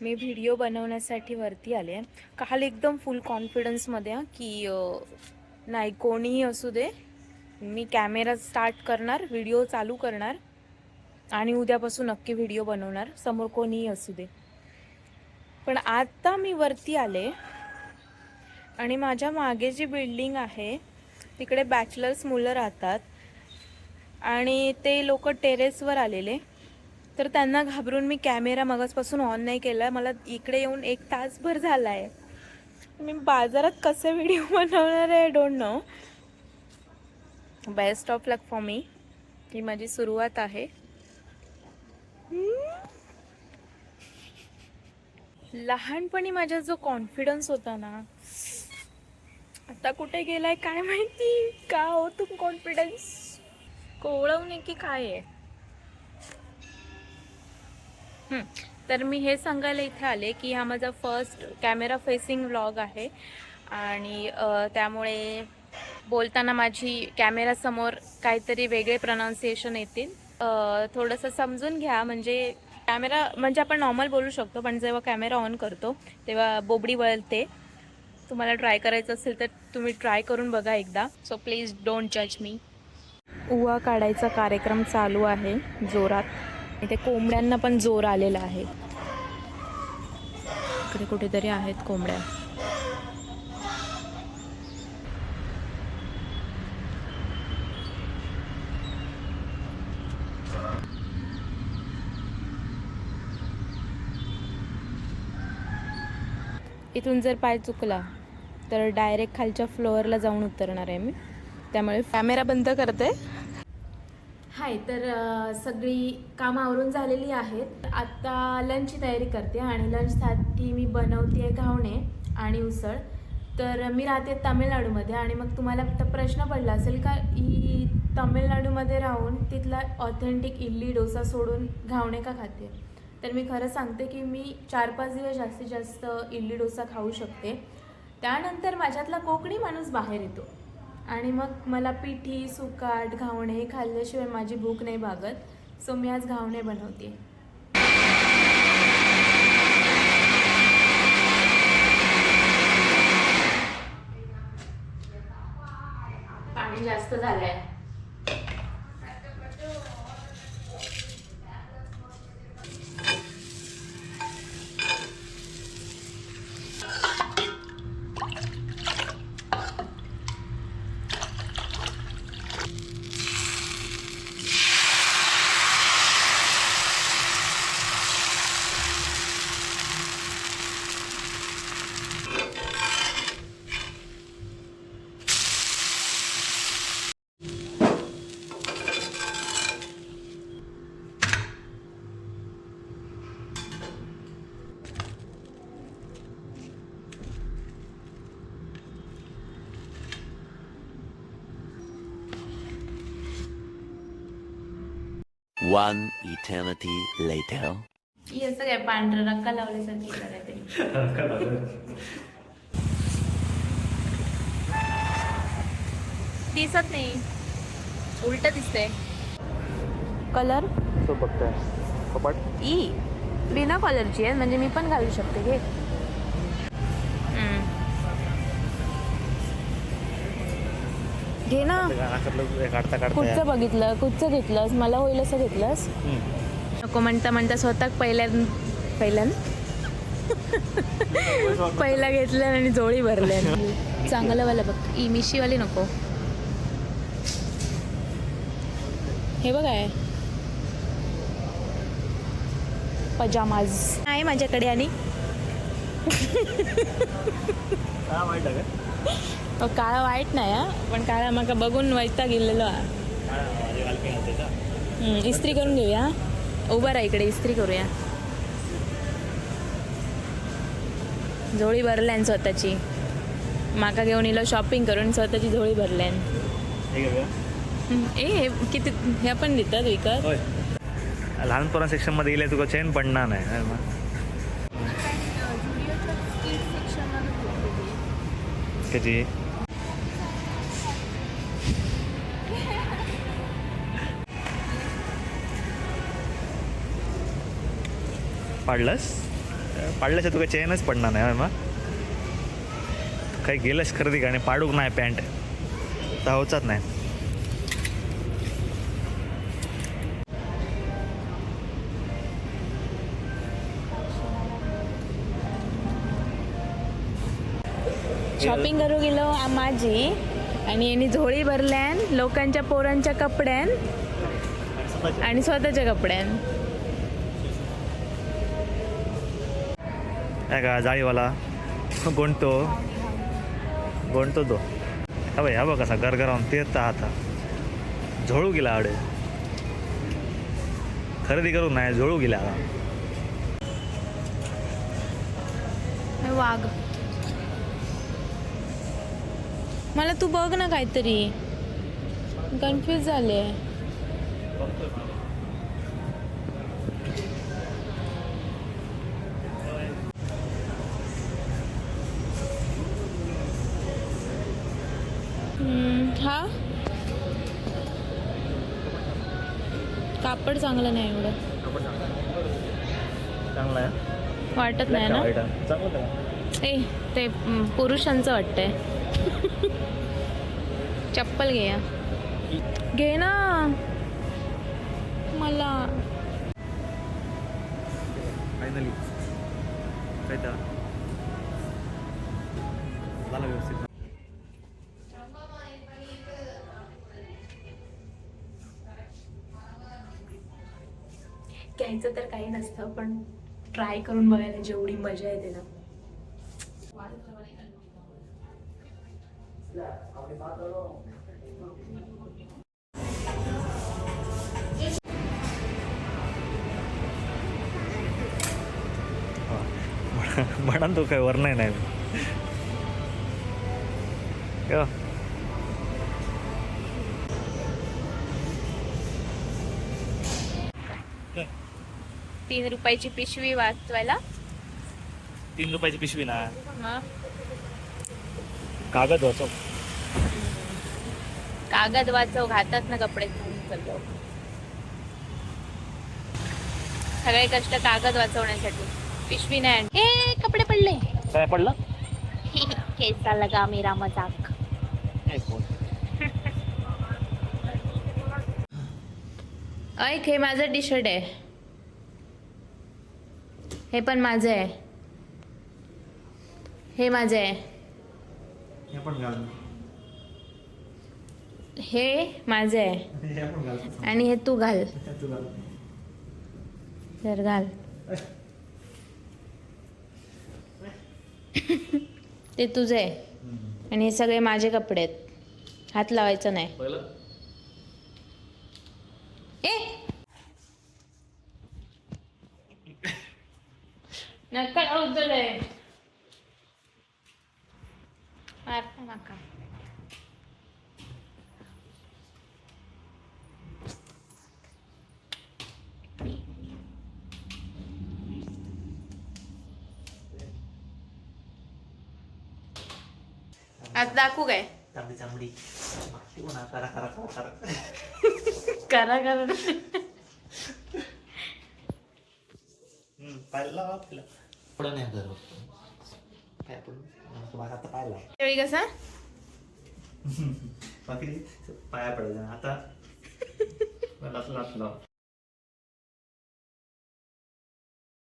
मी video बनवण्यासाठी वरती आले काल एकदम फुल कॉन्फिडन्समध्ये की नाही कोणीही असू दे. मी कॅमेरा स्टार्ट करणार व्हिडिओ चालू करणार आणि उद्यापासून नक्की व्हिडिओ बनवणार. समोर कोणीही असू दे. पण आत्ता मी वरती आले आणि माझ्या मागे जी बिल्डिंग आहे तिकडे बॅचलर्स मुलं राहतात आणि ते लोक टेरेसवर आलेले. तर त्यांना घाबरून मी कॅमेरा मगासपासून ऑन नाही केला. मला इकडे येऊन एक तासभर झाला आहे मी बाजारात कसे व्हिडिओ बनवणार आहे don't know best of luck for me ही माझी सुरुवात आहे. लहानपणी माझा जो कॉन्फिडन्स होता ना आता कुठे गेलाय काय माहिती? का हो तुम कॉन्फिडन्स कोवळवणे की काय आहे? तर मी हे सांगायला इथे आले की हा माझा फर्स्ट कॅमेरा फेसिंग व्लॉग आहे. आणि त्यामुळे बोलताना माझी कॅमेरासमोर काहीतरी वेगळे प्रनाऊन्सिएशन येतील. थोडंसं समजून घ्या. म्हणजे कॅमेरा म्हणजे आपण नॉर्मल बोलू शकतो पण जेव्हा कॅमेरा ऑन करतो तेव्हा बोबडी वळते. तुम्हाला ट्राय करायचं असेल तर तुम्ही ट्राय करून बघा एकदा. सो प्लीज डोंट जज मी उवा काढायचा कार्यक्रम चालू आहे जोरात. इथे कोंबड्यांना पण जोर आलेला आहे. इकडे कुठेतरी आहेत कोंबड्या. इथून जर पाय चुकला तर डायरेक्ट खालच्या फ्लोअरला जाऊन उतरणार आहे मी. त्यामुळे कॅमेरा बंद करते. हाय तर सगळी कामं आवरून झालेली आहेत. आता लंचची तयारी करते आणि लंचसाठी मी बनवते घावणे आणि उसळ. तर मी राहते तामिळनाडूमध्ये आणि मग तुम्हाला तर प्रश्न पडला असेल का ही तामिळनाडूमध्ये राहून तिथला ऑथेंटिक इडली डोसा सोडून घावणे का खाते? तर मी खरं सांगते की मी चार पाच दिवस जास्तीत जास्त इडली डोसा खाऊ शकते. त्यानंतर माझ्यातला कोकणी माणूस बाहेर येतो. आणि मग मला पिठी सुकाट घावणे हे खाल्ल्याशिवाय माझी भूक नाही भागत. सो मी आज घावणे बनवते. पाणी जास्त झालंय. One eternity later. ही असं काय पांढरं रक्का लावल्यासारखी करायचं. दिसत नाही. उलट दिसतंय. कलर तो बघताय. कपाट? ई. बिना कॉलरची आहे. म्हणजे मी पण घालू शकते घे. घे ना. नाकातलं काढता काढता कुठचं बघितलं? कुठचं घेतलंस? मला होईल असं घेतलंस? नको म्हणता म्हणता स्वतः पहिल्यान पहिल्यान पहिला घेतलं आणि जोळी भरल्या. चांगलं वाला बघ. ई मिशीवाली नको. हे बघ आहे. पजामाज. आहे माझ्याकडे आणि. हा वाईट आहे तो काळा वाईट नाही हा. पण काळा माका बघून वैता गेलेलो हा. इस्त्री करून घेऊया उभं राहा इकडे इस्त्री करूया. झोळी भरल्यान स्वतःची. माका घेऊन इलो शॉपिंग करून स्वतःची झोळी भरल्यान. हे ए किती ह्या पण देतात विकत? होय. लहान पोरां सेक्शनमध्ये गेले तुका चेन पडणार नाही. ना? त्याची पाडलंस? पाडल्याशिवाय तुका चेनच पडणार नाही मग? काही गेलंच खरेदी आणि पाडूक नाही पॅन्ट. धावचाच नाही. शॉपिंग करू गेलो माझी आणि यांनी झोळी भरल्यान लोकांच्या पोरांच्या कपड्यान आणि स्वतःच्या कपड्यान. काय का जाळीवाला गोंडतो गोंडतो तो हा भाई हा बघ कसा गरगरावून तेरता आता झोळू गेला आडे खरेदी करू नाही झोळू गेला वाघ मला तू बघ ना काहीतरी कन्फ्यूज झाले कापड चांगलं नाही एवढं. चांगला आहे. वाटत नाही ना. ए ते हम्म, पुरुषांचं वाटतंय. चप्पल घे या. घे ना. मला. फायनली काय घ्यायचं तर काही नसतं पण ट्राय करून बघायला जेवढी मजा येते ना. म्हणा तो काय वर नाही. तीन रुपयाची पिशवी वाचवायला? तीन रुपयाची पिशवी ना. हा. कागद वाचव. कागद वाचव घातात ना कपडे. चाललो सगळे कष्ट कागद वाचवण्यासाठी. पिशवी नाही आणली. ए कपडे पडले. काय पडलं? कैसा लगा मेरा मजाक. ऐक हे माझं टी शर्ट आहे. हे पण माझं आहे. हे माझं आहे. हे पण घाल. हे माझं आहे. आणि हे तू घाल. तू घाल. तर घाल. ते तुझं आहे. आणि हे सगळे माझे कपडे आहेत. हात लावायचा नाही पहिलं ए नका उचलय मारता नका आता दाखवू काय चांगली चांगली करा करा करा करा करा पाहिलं पुढं नाही कर काय पण तुम्हाला आता त्यावेळी कसा? बाकी पाया पडायचं आता लाच लाच लाव